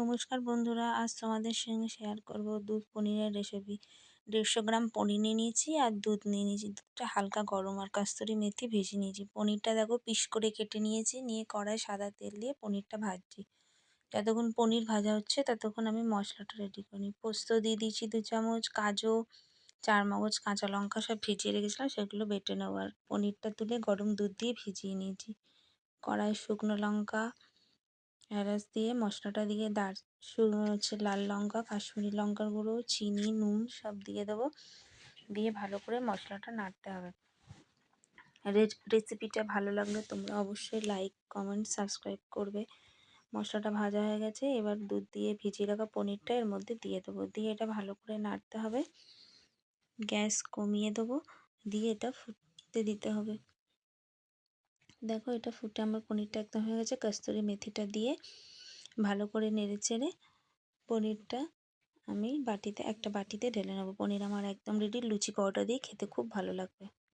নমস্কার বন্ধুরা, আজ তোমাদের সঙ্গে শেয়ার করব দুধ পনিরের রেসিপি দেড়শো গ্রাম পনির নিয়ে নিয়েছি আর দুধ নিয়ে নিয়েছি। দুধটা হালকা গরম আর কাস্তরি মেথি ভেজে নিয়েছি। পনিরটা দেখো পিস করে কেটে নিয়েছি, নিয়ে কড়াই সাদা তেল দিয়ে পনিরটা ভাজছি। যতক্ষণ পনির ভাজা হচ্ছে ততক্ষণ আমি মশলাটা রেডি করি পোস্ত দিয়ে দিয়েছি দু চামচ, কাজু, চার মগজ, কাঁচা লঙ্কা সব ভিজিয়ে রেখেছিলাম, সেগুলো বেটে নেব। আর পনিরটা তুলে গরম দুধ দিয়ে ভিজিয়ে নিয়েছি। কড়াই শুকনো লঙ্কা এলাচ দিয়ে মশলাটা দিয়ে দার হচ্ছে লাল লঙ্কা, কাশ্মীরি লঙ্কার গুঁড়ো, চিনি, নুন সব দিয়ে দেবো। দিয়ে ভালো করে মশলাটা নাড়তে হবে। রেসিপিটা ভালো লাগলে তোমরা অবশ্যই লাইক কমেন্ট সাবস্ক্রাইব করবে। মশলাটা ভাজা হয়ে গেছে, এবার দুধ দিয়ে ভিজিয়ে রাখা পনিরটা এর মধ্যে দিয়ে দেবো। দিয়ে এটা ভালো করে নাড়তে হবে। গ্যাস কমিয়ে দেবো। দিয়ে এটা ফুটতে দিতে হবে। দেখো এটা ফুটে আমার পনিরটা একদম হয়ে গেছে, কস্তুরি মেথিটা দিয়ে ভালো করে নেড়ে চেড়ে পনিরটা আমি বাটিতে, একটা বাটিতে ঢেলে নেব। পনির আমার একদম রেডি লুচি পাউডার দিয়ে খেতে খুব ভালো লাগবে।